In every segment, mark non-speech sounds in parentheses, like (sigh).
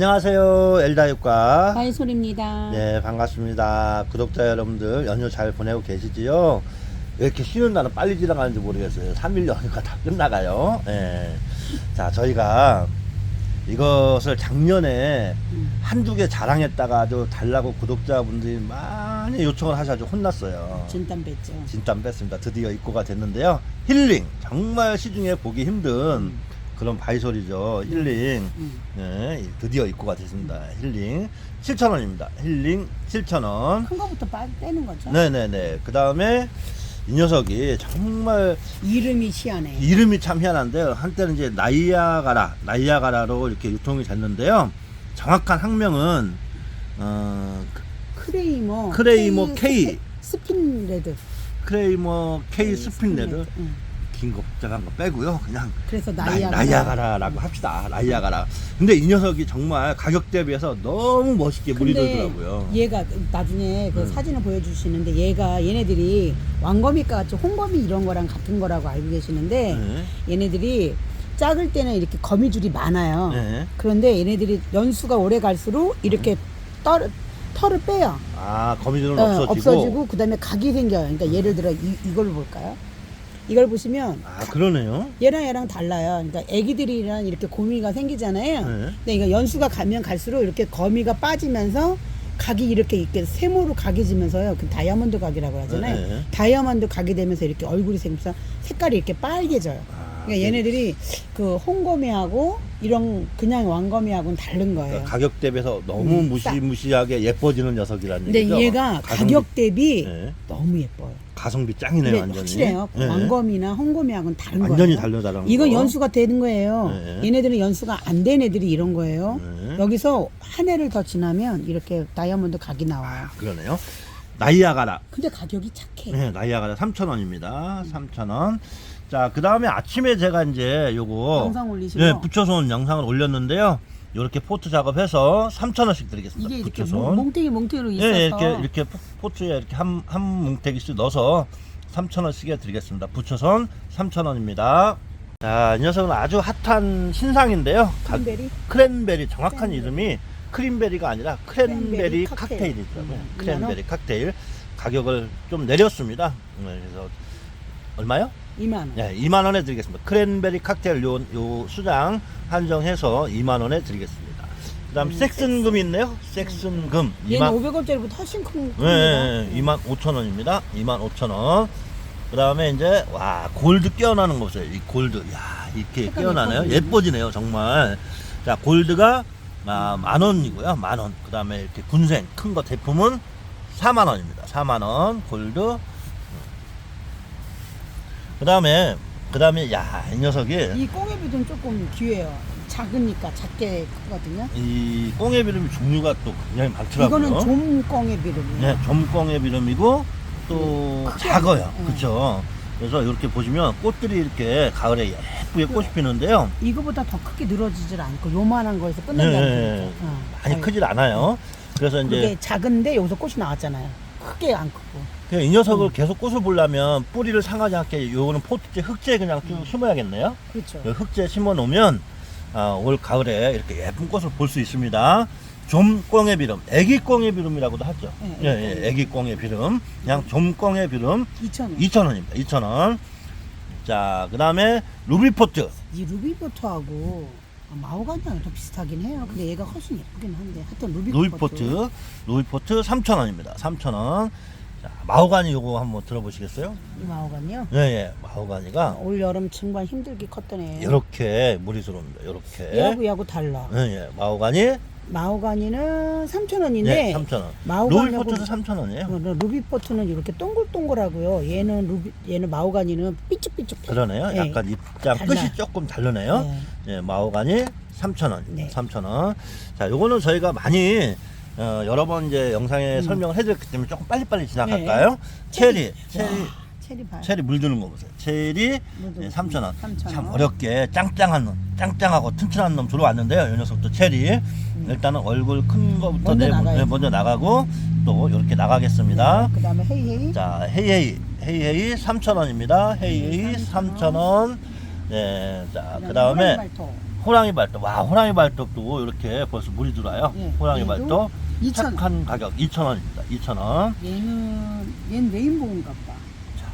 안녕하세요. 엘다육과. 바이솔입니다. 네, 반갑습니다. 구독자 여러분들 연휴 잘 보내고 계시지요? 왜 이렇게 쉬는 날은 빨리 지나가는지 모르겠어요. 3일 연휴가 다 끝나가요. 예. 자, 저희가 이것을 작년에 음. 한두 개 자랑했다가 아주 달라고 구독자분들이 많이 요청을 하셔가지고 혼났어요. 진땀 뺐죠. 진땀 뺐습니다. 드디어 입고가 됐는데요. 힐링. 정말 시중에 보기 힘든 그런 바이솔이죠. 힐링. 음. 네, 드디어 입고가 됐습니다. 힐링 7,000원입니다. 힐링 7,000원. 큰 거부터 빠, 빼는 거죠. 네네네. 그 다음에 이 녀석이 정말 이름이 희한해. 이름이 참 희한한데요. 한때는 이제 나이아가라, 나이아가라로 이렇게 유통이 됐는데요. 정확한 학명은 어, 크레이머. 크레이머 K. 스핀 레드. 크레이머 K 스핀레드 응. 긴 거 복잡한 거 빼고요. 그냥 그래서 나이, 나이아가라. 나이아가라 라고 합시다. 나이아가라. 근데 이 녀석이 정말 가격 대비해서 너무 멋있게 물이 들더라고요. 얘가 나중에 그 음. 사진을 보여주시는데 얘가 얘네들이 왕거미과 같이 홍거미 이런 거랑 같은 거라고 알고 계시는데 네. 얘네들이 작을 때는 이렇게 거미줄이 많아요. 네. 그런데 얘네들이 연수가 오래 갈수록 이렇게 떨, 털을 빼요. 아 거미줄은 어, 없어지고. 없어지고 그다음에 각이 생겨요. 그러니까 예를 들어 이, 이걸 볼까요? 이걸 보시면 아 그러네요. 얘랑 얘랑 달라요. 그러니까 애기들이랑 이렇게 고미가 생기잖아요. 네. 근데 이거 연수가 가면 갈수록 이렇게 거미가 빠지면서 각이 이렇게 이렇게 세모로 각이 지면서요. 그 다이아몬드 각이라고 하잖아요. 네, 네. 다이아몬드 각이 되면서 이렇게 얼굴이 생기면서 색깔이 이렇게 빨개져요. 아, 그러니까 얘네들이 그 홍거미하고 이런 그냥 왕거미하고는 다른 거예요. 그러니까 가격 대비해서 너무 음, 싸. 무시무시하게 예뻐지는 녀석이라는 근데 얘기죠. 얘가 가성비, 가격 대비 네. 너무 예뻐요. 가성비 짱이네요 근데 완전히. 확실해요. 네. 왕거미나 홍거미하고는 다른 완전히 거예요. 달려다른 이건 거. 연수가 되는 거예요. 네. 얘네들은 연수가 안 된 애들이 이런 거예요. 네. 여기서 한 해를 더 지나면 이렇게 다이아몬드 각이 나와요. 아, 그러네요. 나이아가라. 근데 가격이 착해. 네, 나이아가라 3,000원입니다. 3,000원. 자, 그 다음에 아침에 제가 이제 요거 영상 올리시고 네, 붙여서 온 영상을 올렸는데요. 이렇게 포트 작업해서 3,000원씩 드리겠습니다. 이게 이렇게 붙여서. 몽- 몽탱이 몽탱이로 예, 있어서 예, 이렇게 이렇게 포- 포트에 이렇게 한 한 뭉태기씩 넣어서 3,000원씩에 드리겠습니다. 부처선 3,000원입니다. 자, 이 녀석은 아주 핫한 신상인데요. 가- 크랜베리 크랜베리 정확한 크랜베리. 이름이 크림베리가 아니라 크랜베리 크랜베리 칵테일. 칵테일이더라고요. 음, 크랜베리 칵테일 가격을 좀 내렸습니다. 네, 그래서 얼마요? 2만 원. 네, 2만 원에 드리겠습니다. 크랜베리 칵테일 요, 요 수장 한정해서 2만 원에 드리겠습니다. 그다음 음, 섹슨금 있네요. 섹슨금 얘는 2만 500원짜리보다 훨씬 큰 네, 네, 2만 5천 원입니다. 2만 5천 원. 그다음에 이제 와 골드 깨어나는 거 보세요. 이 골드, 야 이렇게 색깔 깨어나네요. 예뻐지네. 예뻐지네요, 정말. 자 골드가 아, 만 원이고요, 만 원. 그다음에 이렇게 군생 큰거 제품은 4만 원입니다. 4만 원 골드. 그 다음에 그 다음에 야 이 녀석이 이 꽁애비는 조금 귀해요. 작으니까 작게 크거든요. 이 꽁의 비름이 종류가 또 굉장히 많더라고요. 이거는 좀 꽁애비름이에요. 네, 점광의 비름이고 또 크죠? 작아요. 네. 그렇죠. 그래서 이렇게 보시면 꽃들이 이렇게 가을에 예쁘게 꽃이 피는데요. 이거보다 더 크게 늘어지질 않고 요만한 거에서 네, 끝낸다는 네, 거죠. 어, 많이 잘- 크질 않아요. 그래서 이제 그게 작은데 여기서 꽃이 나왔잖아요. 크게 안 크고. 그냥 이 녀석을 음. 계속 꽃을 보려면 뿌리를 상하지 않게 요거는 포트째 흙재 그냥 쭉 심어야겠네요. 그렇죠. 그 흙재 심어 놓으면 아, 올 가을에 이렇게 예쁜 꽃을 볼 수 있습니다. 좀꽁의 비름, 애기꽁의 비름이라고도 하죠. 네, 예, 예, 애기꽁의 비름, 그냥 좀꽁의 비름 2,000원. 2,000원입니다. 2,000원. 자, 그 다음에 루비포트. 이 루비포트하고 마오가니랑 좀 비슷하긴 해요. 근데 얘가 훨씬 예쁘긴 한데 하여튼 루비포트. 루비포트. 루비포트 3,000원입니다. 3,000원. 자, 마호가니 요거 한번 들어보시겠어요? 이 마오가니요. 예, 예. 마호가니가 올 여름 정말 힘들게 컸던 애. 이렇게 들어옵니다. 이렇게. 얘하고 얘하고 달라. 예, 예. 마호가니 마오가니는 3,000원인데 네, 3,000원. 마오가니하고 루비포트도 3,000원이에요. 루비포트는 이렇게 동글동글하고요. 얘는 루비 얘는 마오가니는 삐쭉삐쭉. 그러네요. 네. 약간 입장 달라. 끝이 조금 다르네요. 네. 예, 마호가니 3,000원. 네. 3,000원. 자, 요거는 저희가 많이 어, 여러 번 이제 영상에 음. 설명을 해드렸기 때문에 조금 빨리빨리 지나갈까요? 네. 체리, 체리, 와, 체리 봐. 체리 물드는 거 보세요. 체리 물드는 예, 거. 3,000원. 3,000원. 참 어렵게 짱짱한 놈, 짱짱하고 튼튼한 놈 들어왔는데요. 이 녀석도 체리. 일단은 얼굴 큰 거부터 음. 먼저 내. 네, 먼저 나가고 또 이렇게 나가겠습니다. 그다음에 헤이헤이. 자, 헤이헤이. 헤이헤이 3,000원입니다. 헤이헤이 3,000원. 네, 자, 그 다음에 호랑이발톱. 호랑이 발톱. 와, 호랑이 발톱도 이렇게 벌써 물이 들어와요. 예, 호랑이 얘도 발톱. 2천 착한 가격 2,000원입니다. 2,000원. 얘는 얘는 레인보우인가 봐.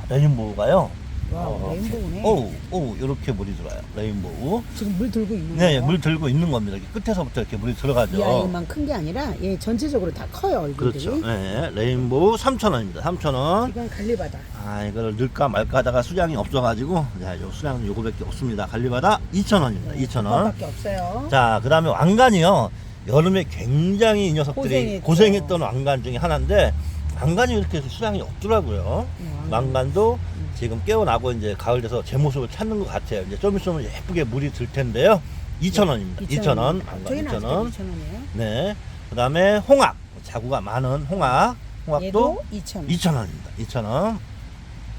자, 레인보우가요. 와 어, 레인보우네. 오, 오, 이렇게 물이 들어와요. 레인보우. 지금 물 들고 있는 네, 거예요? 물 들고 있는 겁니다. 이렇게 끝에서부터 이렇게 물이 들어가죠. 이 아이만 큰 게 아니라 얘 전체적으로 다 커요 얼굴들이. 그렇죠. 네, 레인보우 3,000원입니다. 3,000원. 이건 갈리바다. 아, 이거를 넣을까 말까 하다가 수량이 없어가지고, 자, 요 수량은 요거밖에 없습니다. 갈리바다 2,000원입니다. 2,000원. 밖에 없어요. 자, 그 다음에 왕관이요. 여름에 굉장히 이 녀석들이 고생했죠. 고생했던 왕관 중에 하나인데, 왕관이 이렇게 수량이 없더라고요. 네, 왕관. 왕관도 음. 지금 깨어나고 이제 가을 돼서 제 모습을 찾는 것 같아요. 이제 좀 있으면 예쁘게 물이 들 텐데요. 2,000원입니다. 2,000원. 왕관 저희는 2,000원. 아직까지 2,000원이에요. 네. 그 다음에 홍합. 자구가 많은 홍합. 홍합도 얘도 2,000원. 2,000원입니다. 2,000원.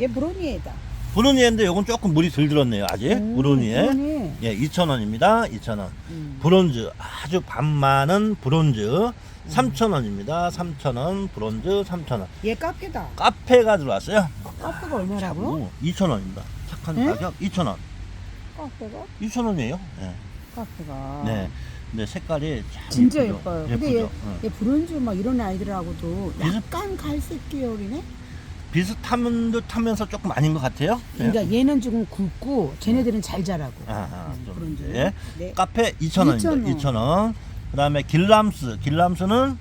얘 브로니에다. 브루니에인데 요건 조금 물이 덜 들었네요. 아직. 브루니에. 브로니. 예, 2,000원입니다. 2,000원. 음. 브론즈 아주 반 많은 브론즈 3,000원입니다. 3,000원 브론즈 3,000원. 얘 카페다. 카페가 들어왔어요. 카페가 얼마라고요? 2,000원입니다. 착한 응? 가격 2,000원. 카페가? 2,000원이에요. 예. 카페가. 네. 근데 색깔이 참 아. 진짜 예쁘죠? 예뻐요. 근데 얘, 예쁘죠? 응. 얘 브론즈 막 이런 아이들하고도 비슷- 약간 갈색 계열이네? 비슷한 듯 하면서 조금 아닌 것 같아요. 예. 그러니까 얘는 조금 굵고 쟤네들은 잘 자라고. 아, 아, 음, 좀 브론즈. 이제. 네. 카페 2,000원입니다. 2,000원. 2,000원. 그 다음에 길람스. 길람스는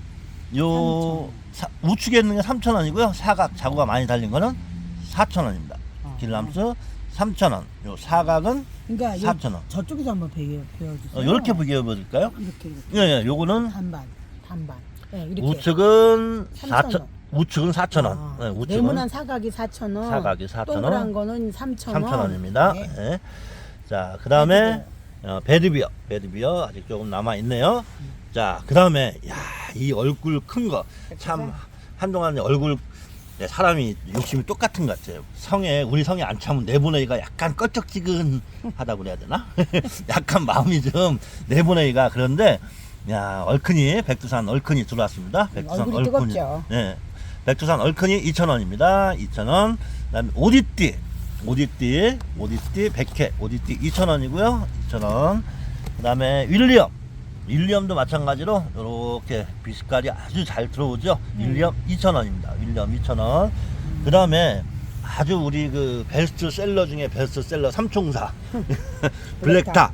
요 사- 우측에 있는 게 3,000원이고요. 사각 자구가 많이 달린 거는 4,000원입니다. 아, 길람스 3,000원. 요 사각은 그러니까 요- 4,000원. 저쪽에서 한번 배워, 배워주세요. 어, 요렇게 비교해 드릴까요? 이렇게 이렇게. 예, 예. 요거는 반반. 반반. 네, 이렇게. 우측은 3,000원. 4,000 우측은 4,000원. 아, 예, 우측은 네모난 사각이 4,000원. 사각이 4,000원. 동그란 거는 3,000원. 3,000원입니다. 네. 예. 자, 그다음에 어, 배드비어. 배드비어 아직 조금 남아 있네요. 자, 그 다음에 야, 이 얼굴 큰 거 참 한동안 얼굴 네, 사람이 욕심이 똑같은 것 같아요. 성에 우리 성에 안 차면 내보내기가 약간 껄쩍지근하다고 그래야 되나? (laughs) 약간 마음이 좀 내보내기가 그런데 야 얼큰이 백두산 얼큰이 들어왔습니다. 백두산 얼굴이 얼큰이. 뜨겁죠. 네, 백두산 얼큰이 2,000원입니다. 2,000원. 그다음에 오디띠, 오디띠, 오디띠 100회, 오디띠 2,000원이고요. 2,000원. 그 다음에 윌리엄. 윌리엄도 마찬가지로 이렇게 빛깔이 아주 잘 들어오죠. 윌리엄 2,000원입니다. 윌리엄 2,000원. 그 다음에 아주 우리 그 베스트셀러 중에 베스트셀러 삼총사 (laughs) 블랙탑.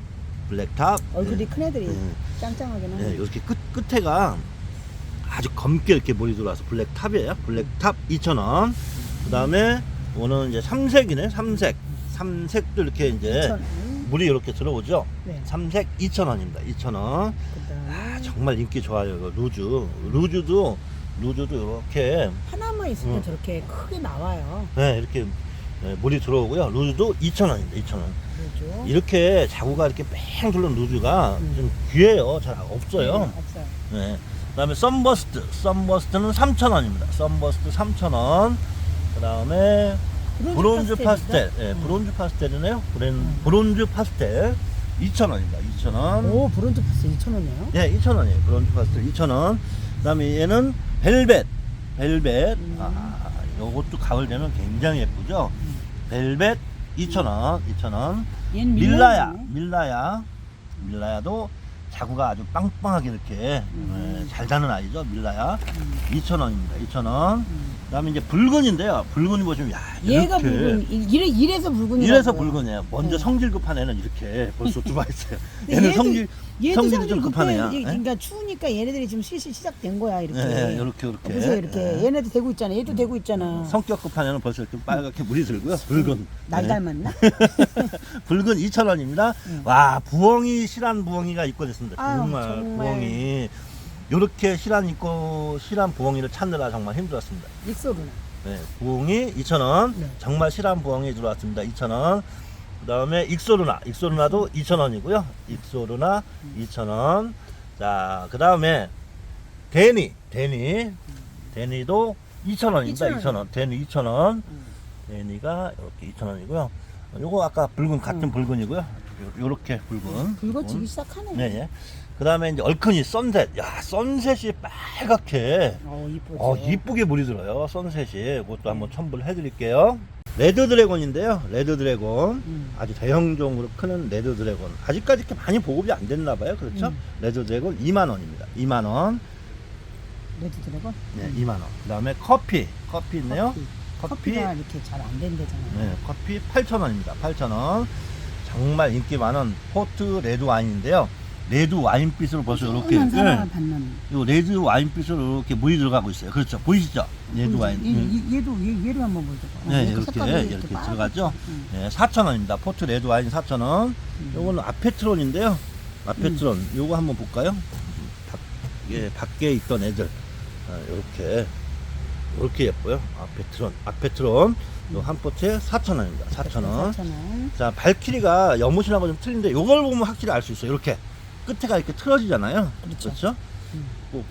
블랙탑. 얼굴이 큰 애들이 음. 짱짱하긴 네. 이렇게 끝 끝에가 아주 검게 이렇게 물이 들어와서 블랙탑이에요. 블랙탑 2,000원. 그 다음에 오늘 이제 삼색이네. 삼색. 삼색도 이렇게 이제 2,000원. 물이 이렇게 들어오죠. 네. 삼색 2,000원입니다. 2,000원. 그다음에 아, 정말 인기 좋아요. 이거 루즈. 루즈도 루즈도 이렇게 하나만 있으면 음. 저렇게 크게 나와요. 네, 이렇게 네, 물이 들어오고요. 루즈도 2,000원입니다. 2,000원. 그죠? 이렇게 자구가 이렇게 뺑 둘른 루즈가 음. 좀 귀해요. 잘 없어요. 네, 없어요. 네. 그다음에 썬버스트. 썬버스트는 3,000원입니다. 썬버스트 3,000원. 그다음에 브론즈 파스텔. 파스텔이죠? 예, 음. 브론즈 파스텔이네요. 음. 브론즈 파스텔 2,000원입니다. 2,000원. 오, 브론즈 파스텔 2,000원이에요? 예, 2,000원이에요. 브론즈 파스텔 2,000원. 그다음에 얘는 벨벳. 벨벳. 음. 아, 요것도 가을 되면 굉장히 예쁘죠. 음. 벨벳 2,000원. 2,000원. 얘는 밀라야. 밀라야. 밀라야도 자구가 아주 빵빵하게 이렇게 음. 예, 잘 다는 아이죠. 밀라야. 음. 2,000원입니다. 2,000원. 음. 그다음에 이제 붉은인데요. 붉은이 보시면 야, 얘가 이렇게 붉은, 이- 이래, 이래서 붉은이 이래서 붉은이에요. 먼저 네. 성질 급한 애는 이렇게 벌써 들어와 있어요. (laughs) 얘는 얘도- 성질 얘도 성질이 성질 좀. 급하네요. 이- 예? 그러니까 추우니까 얘네들이 지금 실시 시작된 거야 이렇게. 네, 이렇게 이렇게. 보세요 이렇게. 예. 얘네도 되고 있잖아. 얘도 되고 있잖아. 성격 급한 애는 벌써 이렇게 빨갛게 물이 들고요. 붉은. 날 네. 닮았나? (laughs) 붉은 2,000원입니다. 음. 와, 부엉이 실한 부엉이가 입고 됐습니다. 아유, 정말, 정말. 부엉이. 요렇게 실한 입고 실한 부엉이를 찾느라 정말 힘들었습니다. 익소루나. 네, 부엉이 2,000원. 네. 정말 실한 부엉이 들어왔습니다. 2,000원. 그 다음에 익소루나. 익소루나도 2,000원이고요. 익소루나 2,000원. 자, 그 다음에 데니. 데니. 데니도 2,000원입니다. 2,000원. 데니 2,000원. 음. 데니가 이렇게 2,000원이고요. 요거 아까 붉은 같은 음. 붉은이고요. 요- 요렇게 붉은. 붉어지기 시작하네. 네, 예. 그 다음에 이제 얼큰이 선셋. 야, 선셋이 빨갛게 어 이쁘죠. 어, 이쁘게 물이 들어요. 선셋이. 그것도 한번 첨부를 해드릴게요. 레드 드래곤인데요. 레드 드래곤. 음. 아주 대형종으로 크는 레드 드래곤. 아직까지 이렇게 많이 보급이 안 됐나 봐요. 그렇죠? 음. 레드 드래곤 2만 원입니다. 2만 원. 레드 드래곤? 네, 2만 원. 그 다음에 커피. 커피 있네요. 커피. 커피. 커피 가 이렇게 잘 안 된대잖아요. 네, 커피 8,000원입니다. 8,000원. 정말 인기 많은 포트 레드 와인인데요. 레드 와인빛으로 벌써 이렇게 네, 받는. 이 레드 와인빛으로 이렇게 물이 들어가고 있어요. 그렇죠. 보이시죠? 레드 와인. 얘, 음. 얘, 얘도 얘, 얘를 한번 보여줘. 네, 이렇게 이렇게 들어가죠. 음. 네, 4,000원입니다. 포트 레드 와인 4,000원. 요거는 아페트론인데요. 아페트론. 음. 요거 한번 볼까요? 밖, 이게 밖에 있던 애들. 아, 요렇게. 요렇게 예뻐요. 아페트론. 아페트론. 요한 포트에 4,000원입니다. 4,000원. 4,000원. 자, 발키리가 연못이하고 좀 틀린데 요걸 보면 확실히 알 수 있어요. 이렇게. 끝에가 이렇게 틀어지잖아요. 그렇죠. 그렇죠? 음. 꼭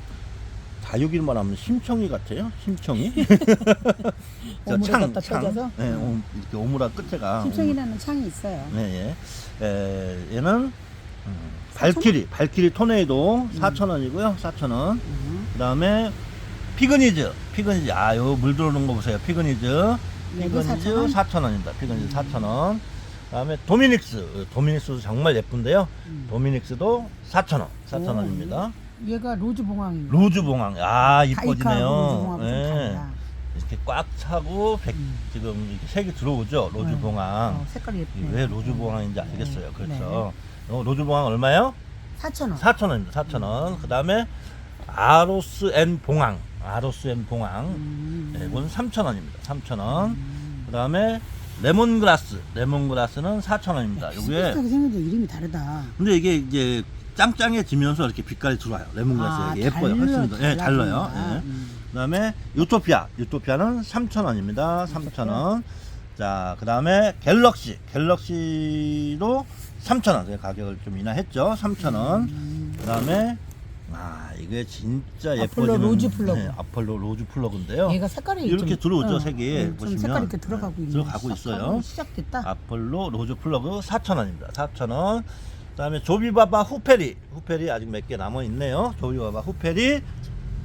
다육이만 하면 심청이 같아요. 심청이. (laughs) (laughs) 저 오물에 창, 갖다 창. 네, 오, 이렇게 오므라 끝에가. 심청이라는 창이 있어요. 네, 예. 에, 얘는 음, 발키리, 발키리 토네이도 4,000원이고요. 4,000원. 음. 그다음에 피그니즈, 피그니즈. 아, 요 물 들어오는 거 보세요. 피그니즈. 4,000원? 4,000원입니다. 피그니즈 4,000원. 그다음에 도미닉스. 도미닉스도 정말 예쁜데요. 음. 도미닉스도 4,000원. 4,000원입니다. 얘가 로즈 봉황입니다. 로즈 봉황. 아, 로즈 이뻐지네요. 예. 달라. 이렇게 꽉 차고 백, 음. 지금 이렇게 색이 들어오죠. 로즈 네. 봉황. 어, 색깔이 예쁘네. 왜 로즈 봉황인지 알겠어요. 네. 그렇죠. 어, 로즈 봉황 얼마요? 4,000원. 4,000원입니다. 4,000원. 그 다음에 아로스 앤 봉황. 아로스 앤 봉황. 음. 네, 이건 3,000원입니다. 3,000원. 음. 그 다음에 레몬그라스. 레몬그라스는 4,000원입니다. 요게 비슷하게 생겼는데 이름이 다르다. 근데 이게 이제 짱짱해지면서 이렇게 빛깔이 들어와요. 레몬그라스 이게 예뻐요. 훨씬 더. 예, 달라요. 예. 음. 그 다음에 유토피아. 유토피아는 3,000원입니다. 3,000원. 자, 그 다음에 갤럭시. 갤럭시도 3,000원. 가격을 좀 인하했죠. 3,000원. 음. 그 다음에, 아, 이게 진짜 아폴로 예뻐지는. 로즈 플러그. 네, 아폴로 로즈 플러그인데요. 얘가 색깔이 이렇게 좀, 들어오죠, 어, 색이. 어, 좀 보시면. 색깔 이렇게 들어가고 네, 있네. 들어가고 있어요. 시작됐다. 아폴로 로즈 플러그 4,000원입니다. 4,000원. 그 다음에 조비바바 후페리. 후페리 아직 몇 개 남아 있네요. 조비바바 후페리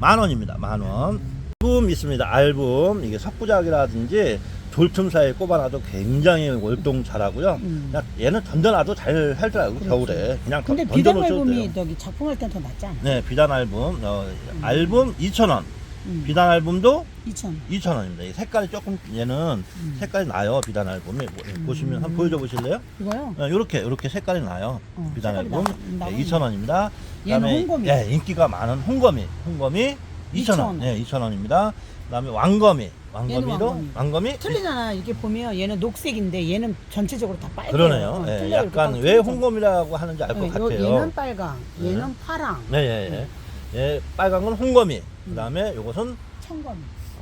만 원입니다. 만 원. 앨범 있습니다. 앨범. 이게 석부작이라든지 돌틈 사이에 꼽아놔도 굉장히 월동 잘하고요. 음. 그냥 얘는 던져놔도 잘 살더라고요. 그렇죠. 겨울에. 그냥 근데 던- 비단 던져놓으셔도 앨범이 돼요. 저기 작품할 땐더 낫지 않아? 네, 비단 앨범. 어, 앨범 2,000원. 음. 비단 앨범도 2,000. 2,000원입니다. 색깔이 조금 얘는 음. 색깔이 나요. 비단 앨범이. 뭐, 보시면 한번 보여줘 보실래요? 이거요? 이렇게 이렇게 색깔이 나요. 어, 비단 색깔이 앨범 나- 나오네. 2,000원입니다. 얘는 홍거미. 예, 인기가 많은 홍거미. 홍거미 2,000원. 2,000원. 예, 2,000원입니다. 그다음에 왕거미. 왕거미. 왕거미 틀리잖아. 이렇게 보면 얘는 녹색인데 얘는 전체적으로 다 빨개요. 그러네요. 어, 예. 약간 왜딱 홍거미라고 하는지 알것 네, 요- 같아요. 얘는 빨강, 얘는 네. 파랑, 네, 예, 예. 예, 빨간 건 홍거미. 그다음에 요것은 청거미.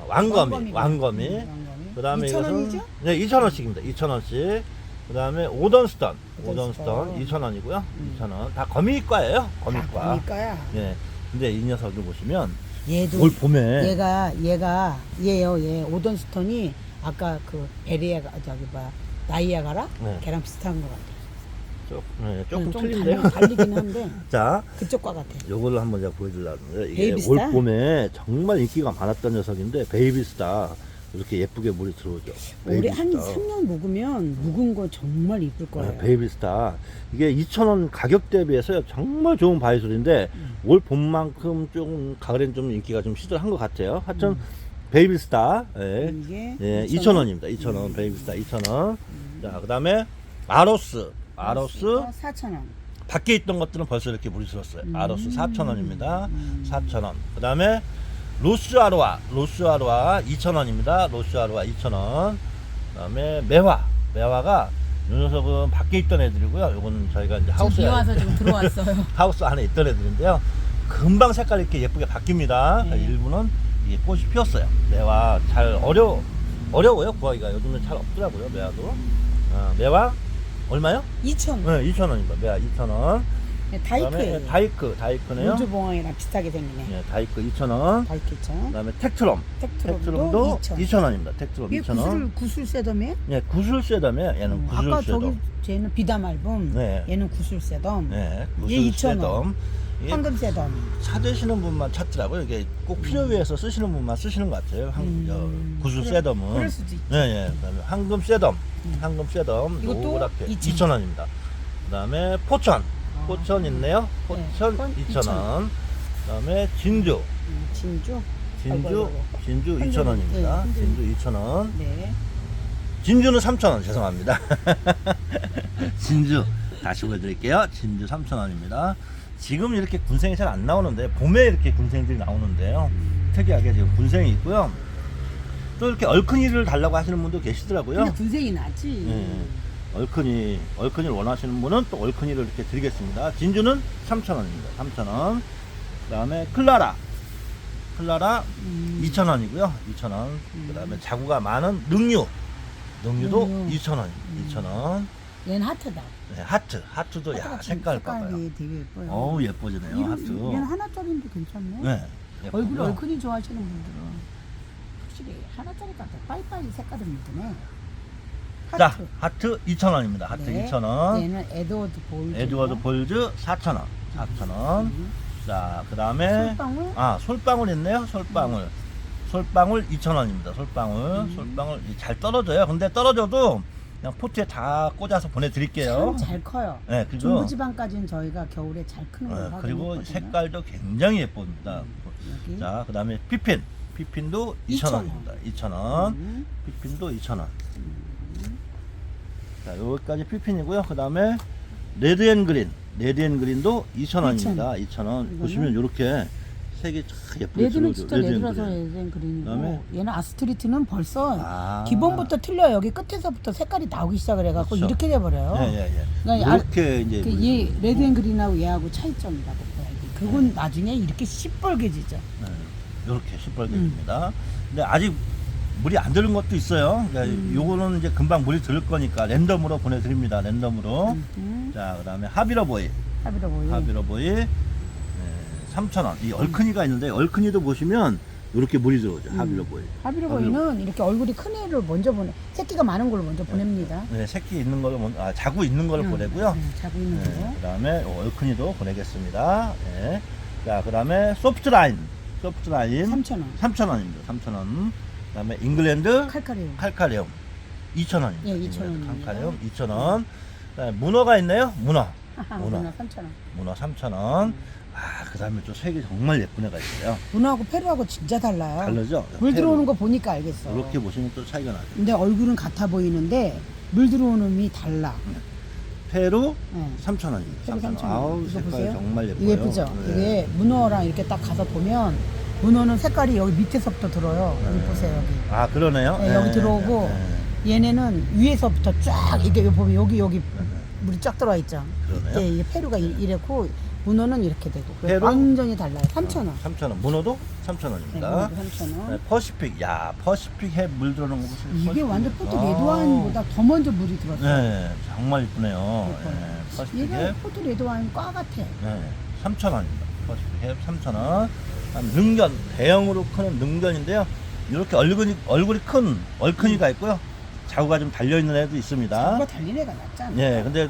왕거미. 왕거미. 음, 왕거미. 그다음에 2,000원이죠? 이것은 네, 2,000원씩입니다. 2,000원씩. 그다음에 오던스턴. 오던스턴 오던스턴. 2,000원이고요. 음. 2,000원. 다 거미과예요. 거미과. 그러니까야. 네. 근데 이 녀석을 보시면 얘도 올 봄에 얘가 얘가 얘요 얘 오던스톤이 아까 그 베리아가 저기 뭐 나이아가라 네. 걔랑 비슷한 것 같아. 조, 네, 조금 좀 틀린데요. 달리, 달리긴 한데 (laughs) 자, 그쪽과 같아. 요거를 한번 제가 보여드리려는데 이게 베이비스타? 올 봄에 정말 인기가 많았던 녀석인데 베이비스타 이렇게 예쁘게 물이 들어오죠. 올해 한 베이비스타. 3년 묵으면 묵은 거 정말 이쁠 거예요. 네, 베이비스타 이게 2,000원 가격 대비해서 정말 좋은 바이솔인데 음. 올 봄만큼 좀 가을엔 좀 인기가 좀 시들한 것 같아요. 하여튼 음. 베이비스타 예, 이게 예, 2,000원? 2,000원입니다. 2,000원 베이비스타 2,000원. 자, 그다음에 아로스 아로스 4,000원. 밖에 있던 것들은 벌써 이렇게 물이 들었어요. 음. 아로스 4,000원입니다. 음. 4,000원. 그 다음에 로스 아로아. 로스 아로아 2,000원입니다. 로스 아로아 2,000원. 그 다음에 매화. 매화가 이 녀석은 밖에 있던 애들이고요. 요거는 저희가 이제 하우스에, 비 와서 지금 들어왔어요. (laughs) 하우스 안에 있던 애들인데요. 금방 색깔이 이렇게 예쁘게 바뀝니다. 네. 일부는 이게 꽃이 피었어요. 매화 잘 어려, 어려워요. 구하기가 요즘은 잘 없더라고요. 매화도. 어, 매화 얼마요? 2,000원. 네, 2,000원입니다. 매화 2,000원. 그다음에 다이크예요. 다이크, 다이크네요. 우주 봉황이랑 비슷하게 생기네. 네, 다이크 2,000원. 다이크 2,000원. 그다음에 텍트럼. 텍트럼도 텍트럼도 2,000원. 2,000원입니다. 텍트럼 얘 2,000원. 구슬 구슬 세덤이에요? 네, 구슬 쇠덤에 얘는 구슬 아까. 저기 쟤는 비담 앨범. 네. 얘는 구슬 세덤. 네, 얘 구슬 2,000원. 쇠덤. 이게 황금 세덤. 찾으시는 분만 찾더라고요. 이게 꼭 필요해서 쓰시는 분만 쓰시는 것 같아요. 한, 음, 저, 구슬 그래- 셋덤은. 그럴 수도. 네, 예. 그다음에 황금 셋덤. 음. 황금 셋덤. 이것도 노랗게 2,000. 2,000원입니다. 그다음에 포천. 아. 포천 있네요. 네, 포천 포천 2,000원. 그다음에 진주. 음, 진주. 진주 아이고, 아이고. 진주 한점, 2,000원입니다. 네, 진주 2,000원. 네. 진주는 3,000원. 죄송합니다. (laughs) 진주 다시 보여 드릴게요. 진주 3,000원입니다. 지금 이렇게 군생이 잘 안 나오는데 봄에 이렇게 군생들이 나오는데요. 특이하게 지금 군생이 있고요. 또 이렇게 얼큰이를 달라고 하시는 분도 계시더라고요. 근데 군생이 낫지. 예. 얼큰이, 얼큰이를 원하시는 분은 또 얼큰이를 이렇게 드리겠습니다. 진주는 3,000원입니다. 3,000원. 그 다음에 클라라. 클라라 음. 2,000원이고요. 2,000원. 그 다음에 자구가 많은 능유. 능유도 능유. 2,000원. 음. 2,000원. 얘는 하트다. 네, 하트. 하트도 야, 색깔 봐봐요. 되게 예뻐요. 어우, 예뻐지네요. 이런- 하트. 얘는 하나짜리인데 괜찮네. 네. 얼굴 예쁘고요. 얼큰이 좋아하시는 분들은 확실히 하나짜리 같아. 빠이빠이 색깔은 이쁘네. 하트. 자, 하트 2,000원입니다. 하트 네. 2,000원. 얘는 에드워드 볼즈. 에드워드 볼즈 4,000원. 4,000원. 음. 자, 그 다음에 솔방울. 아, 솔방울 있네요. 솔방울. 솔방울 2,000원입니다. 솔방울. 음. 솔방울 잘 떨어져요. 근데 떨어져도 그냥 포트에 다 꽂아서 보내드릴게요. 참잘 커요. 네, 그리고 중부지방까지는 저희가 겨울에 잘 크는 걸 어, 확인했거든요. 그리고 색깔도 굉장히 예쁩니다. 여기. 자, 그 다음에 피핀. 피핀도 2,000원입니다. 2,000원. 음. 피핀도 2,000원. 자, 여기까지 피핀이고요. 그 다음에 레드 앤 그린. 레드 앤 그린도 2,000원입니다. 2,000원. 이거는? 보시면 이렇게 색이 참 예쁘게 레드는 들어오죠. 진짜 레드라서 레드앤그린. 레드앤 그린이고 그다음에? 얘는 아스트리트는 벌써 아. 기본부터 틀려 요. 여기 끝에서부터 색깔이 나오기 시작을 해갖고 그렇죠. 이렇게 돼버려요. 예, 예, 예. 그러니까 알- 이렇게 이제 그 물이 얘 들어오죠. 레드앤 그린하고 얘하고 차이점이라고 봐야지. 그건 나중에 이렇게 시뻘개지죠. 네, 이렇게 시뻘개집니다. 근데 아직 물이 안 들은 것도 있어요. 그러니까 음. 요거는 이제 금방 물이 들 거니까 랜덤으로 보내드립니다. 랜덤으로. 음. 자, 그 다음에 하비러보이. 하비로 보이. 하비러보이 네, 3,000원. 이 얼큰이가 있는데 얼큰이도 보시면 이렇게 물이 들어오죠. 음. 하비러보이. 하비로 보이는 이렇게 얼굴이 큰 애를 먼저 보내. 새끼가 많은 걸 먼저 보냅니다. 네, 새끼 있는 걸로 먼- 아, 자구 있는 걸로 응, 보내고요. 응, 자고 있는 거. 네, 그 다음에 얼큰이도 보내겠습니다. 네. 자, 그 다음에 소프트라인. 소프트라인 3,000원. 3,000원입니다. 3,000원. 그 다음에 잉글랜드 칼칼이요. 칼카리움 2,000원입니다. 예, 2,000원 칼카리움 2,000원. 그다음에 문어가 있네요. 문어. 문어. 문어 3,000원. 문어 3,000원. 아, 그다음에 또 색이 정말 예쁜 애가 있어요. 문어하고 페루하고 진짜 달라요. 다르죠? 물 들어오는 거 보니까 알겠어. 이렇게 보시면 또 차이가 나죠. 근데 얼굴은 같아 보이는데 물 들어오는 음이 달라. 페루 네. 3,000원입니다. 페루 3,000원. 아우, 이거 색깔 보세요. 정말 예뻐요. 예쁘죠? 네. 이게 문어랑 이렇게 딱 가서 보면 문어는 색깔이 여기 밑에서부터 들어요. 여기 네. 보세요 여기. 아, 그러네요. 네, 여기 들어오고 얘네는 위에서부터 쫙 이게 보면 여기 여기 물이 쫙 들어와 있죠. 그러네요. 네, 이게 페루가 이- 이랬고 문어는 이렇게 되고 그래서 페루? 완전히 달라요. 3,000원. 3,000원. 문어도 네, 3,000원입니다. 3,000원. 네, 퍼시픽. 야, 퍼시픽 해물 들어오는 거 보시면 이게 퍼시픽. 완전 포트 아우. 레드와인보다 더 먼저 물이 들었어요. 네, 정말 이쁘네요. 예뻐요. 네, 퍼시픽 얘가 해 포트 레드와인 과 같아. 네, 3,000원입니다. 퍼시픽 3,000원. 능견, 대형으로 크는 능견인데요. 이렇게 얼굴이, 얼굴이 큰 얼큰이가 있고요. 자구가 좀 달려 있는 애도 있습니다. 자구가 달린 애가 낫지 않아? 예, 근데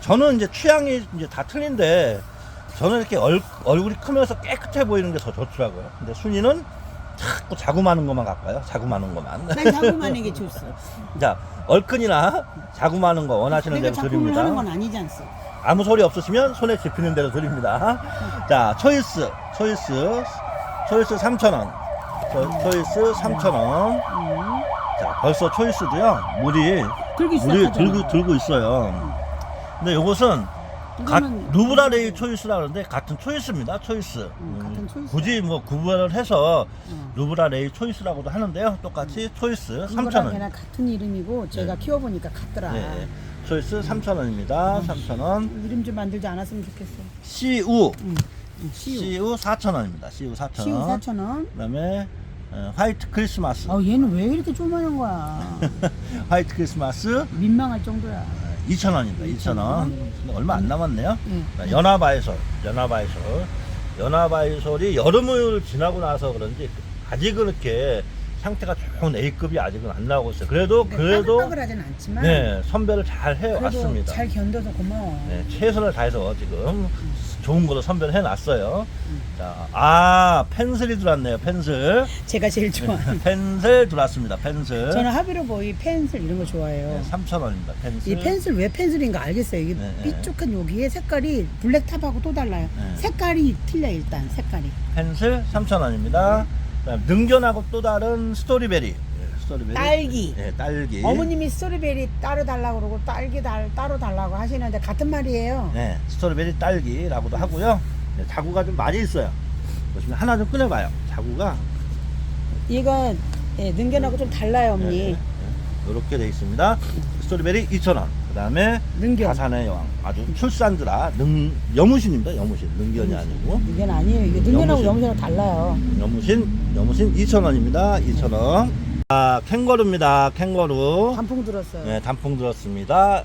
저는 이제 취향이 이제 다 틀린데, 저는 이렇게 얼, 얼굴이 크면서 깨끗해 보이는 게 더 좋더라고요. 근데 순이는 자꾸 자구 많은 것만 갖고요. 자구 많은 것만. 난 자구만 에게 줬어. 자, 얼큰이나 자구 많은 거 원하시는 내가 대로 드립니다. 하는 건 아니지 않소? 아무 소리 없으시면 손에 집히는 대로 드립니다. 자, 초이스, 초이스, 초이스 3,000원. 초이스 3,000원. 음. 자, 벌써 초이스도요, 물이, 그러기 물이. 들고, 들고 있어요. 근데 이거는 누브라레이 초이스라 그러는데 같은 초이스입니다, 초이스. 음, 같은 초이스. 굳이 뭐 구분을 해서 어. 누브라레이 초이스라고도 하는데요. 똑같이 초이스 그거랑 3,000원. 걔랑 같은 이름이고 제가 네. 키워보니까 같더라. 네, 초이스 3,000원입니다. 3,000원. 이름 좀 만들지 않았으면 좋겠어. CU, 응. 응, CU. CU 4,000원입니다. CU 4,000원. CU 4,000원. 그다음에 어, 화이트 크리스마스. 어, 얘는 왜 이렇게 조만한 거야? (laughs) 화이트 크리스마스 민망할 정도야. 2,000원입니다. 2,000원. 근데 얼마 안 남았네요. 응. 자, 연화바이솔, 연화바이솔. 연화바이솔이 여름을 지나고 나서 그런지 아직은 이렇게 상태가 좋은 A급이 아직은 안 나오고 있어요. 그래도 그래도 빠글빠글하진 않지만 네 선별을 잘 그래도 해왔습니다. 잘 견뎌서 고마워. 네, 최선을 다해서 지금 좋은 걸로 선별해 놨어요. 자, 아 펜슬이 들어왔네요. 펜슬, (laughs) 제가 제일 좋아하는. (laughs) 펜슬 들어왔습니다. 펜슬. 저는 하비로 보이 펜슬 이런 거 좋아해요. 네, 3,000원입니다. 펜슬. 이 펜슬 왜 펜슬인가 알겠어요. 이게 네, 네. 삐쭉한 여기에 색깔이 블랙탑하고 또 달라요. 네. 색깔이 틀려 일단 색깔이. 펜슬 3,000원입니다. 능견하고 또 다른 스토리베리. 네, 스토리베리. 딸기. 네, 딸기. 어머님이 스토리베리 따로 달라고 그러고 딸기 달, 따로 달라고 하시는데 같은 말이에요. 네, 스토리베리 딸기라고도 하고요. 네, 자구가 좀 많이 있어요. 보시면 하나 좀 꺼내봐요. 자구가 이거 예, 능견하고 좀 달라요, 어머니. 이렇게 돼 있습니다. 스토리베리 2,000원. 그 다음에 능견. 가산의 여왕. 아주 출산드라. 능, 여무신입니다. 여무신. 능견이 아니고. 능견 아니에요. 이게 능견하고 여무신. 여무신하고 달라요. 여무신, 여무신 2,000원입니다. 2,000원. 아, 캥거루입니다. 캥거루. 단풍 들었어요. 네, 단풍 들었습니다.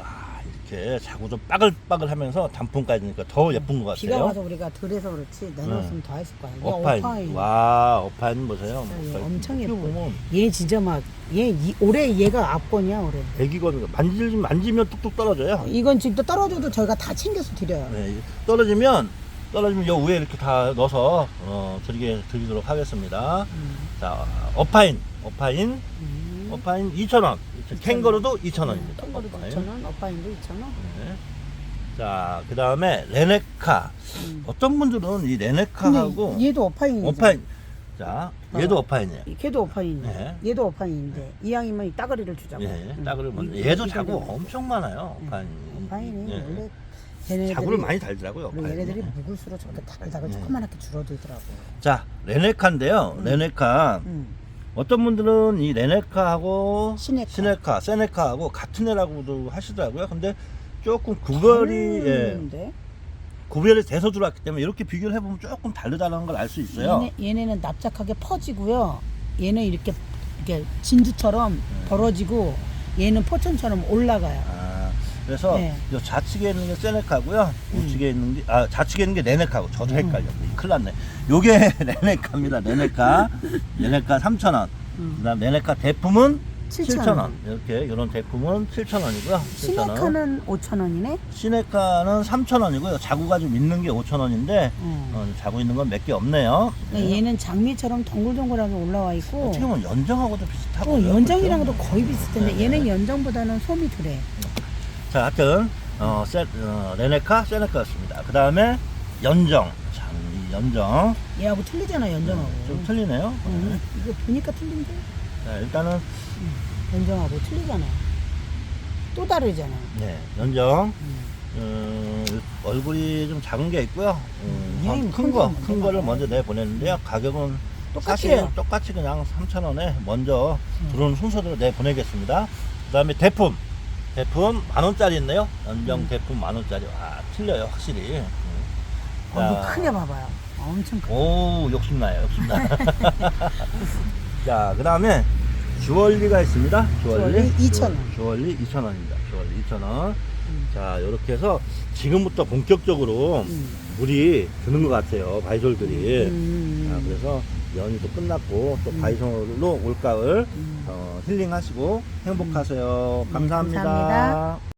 아, 이렇게 자구 좀 빠글빠글 하면서 단풍까지 니까 더 예쁜 것 비가 같아요. 와서 우리가 덜해서 그렇지 내놓았으면 더 했을 거야. 어파인. 어파인. 와, 어파인 보세요. 진짜. 엄청 이거 예뻐요. 보면 얘 진짜 막얘 이- 올해 얘가 압권이야 올해. 애기거든요. 만지, 만지면 뚝뚝 떨어져요. 이건 지금 또 떨어져도 저희가 다 챙겨서 드려요. 네, 떨어지면 떨어지면 요 위에 이렇게 다 넣어서 어, 드리게 드리도록 하겠습니다. 음. 자, 어파인, 어파인, 음. 어파인 2,000원. 캥거루도 2,000원입니다. 캥거루도 2,000원, 어파인도 2,000원. 네. 자, 그 다음에 레네카. 음. 어떤 분들은 이 레네카하고 얘도 어파인이죠. 어파인. 자, 얘도 어. 어파인이에요. 걔도 어파인인데. 네. 얘도 어파인인데 이왕이면 이 따거리를 주자고. 예, 음. 따그를 먼저. 이- 얘도 이- 자구 이거는 엄청 많아요. 어파인. 어파인이 예. 원래 얘네들이 자구를 많이 달더라고요. 그리고 어파인. 얘네들이 묵을수록 저렇게 다글다글 네. 조그만하게 줄어들더라고. 자, 레네카인데요. 레네카. 음. 어떤 분들은 이 레네카하고 시네카. 시네카, 세네카하고 같은 애라고도 하시더라고요. 근데 조금 구별이 예, 다른데? 구별이 돼서 들어왔기 때문에 이렇게 비교를 해보면 조금 다르다는 걸 알 수 있어요. 얘네, 얘네는 납작하게 퍼지고요. 얘는 이렇게 이렇게 진주처럼 네. 벌어지고 얘는 포천처럼 올라가요. 아, 그래서 네. 요 좌측에 있는 게 세네카고요. 음. 우측에 있는 게, 아, 좌측에 있는 게 레네카고. 저도 헷갈려. 큰일 났네. 요게 레네카입니다. 레네카. 레네카 3,000원. 음. 그 다음 레네카 대품은 7,000원. 7,000원. 이렇게, 이런 대품은 7,000원이고요. 시네카는 5,000원이네. 시네카는 3,000원이고요. 자구가 좀 있는 게 5,000원인데, 음. 어, 자구 있는 건 몇 개 없네요. 네, 얘는 장미처럼 동글동글하게 올라와 있고 어떻게 보면 연정하고도 비슷하고. 또 연정이랑도 거의 비슷한데 네. 얘는 연정보다는 솜이 덜해. 자, 하여튼, 어, 세, 어, 레네카, 세네카였습니다. 그 다음에 연정. 참, 이 연정. 얘하고 틀리잖아 연정하고. 좀 틀리네요. 음, 이거 보니까 틀린데? 자, 일단은, 연정하고 틀리잖아. 또 다르잖아. 네, 연정. 음. 음, 얼굴이 좀 작은 게 있고요. 음, 음, 큰큰 거, 거큰 거를. 먼저 내보냈는데요. 가격은 똑같아요. 똑같이 그냥 3,000원에 먼저 음. 들어오는 순서대로 내보내겠습니다. 그 다음에 대품. 대품 만원짜리 있네요. 연정 음. 대품 만원짜리. 아, 틀려요, 확실히. 음. 얼굴 자, 크게 봐봐요. 엄청 크. 오, 욕심나요, 욕심나. (laughs) 자, 그 다음에 주얼리가 있습니다. 주얼리. 주얼리 2,000원. 주얼리 2,000원입니다. 주얼리 2,000원. 음. 자, 이렇게 해서 지금부터 본격적으로 음. 물이 드는 것 같아요. 바이솔들이. 음. 자, 그래서 연이도 끝났고 또 바이솔로 올가을 음. 어, 힐링하시고 행복하세요. 네, 감사합니다. 감사합니다.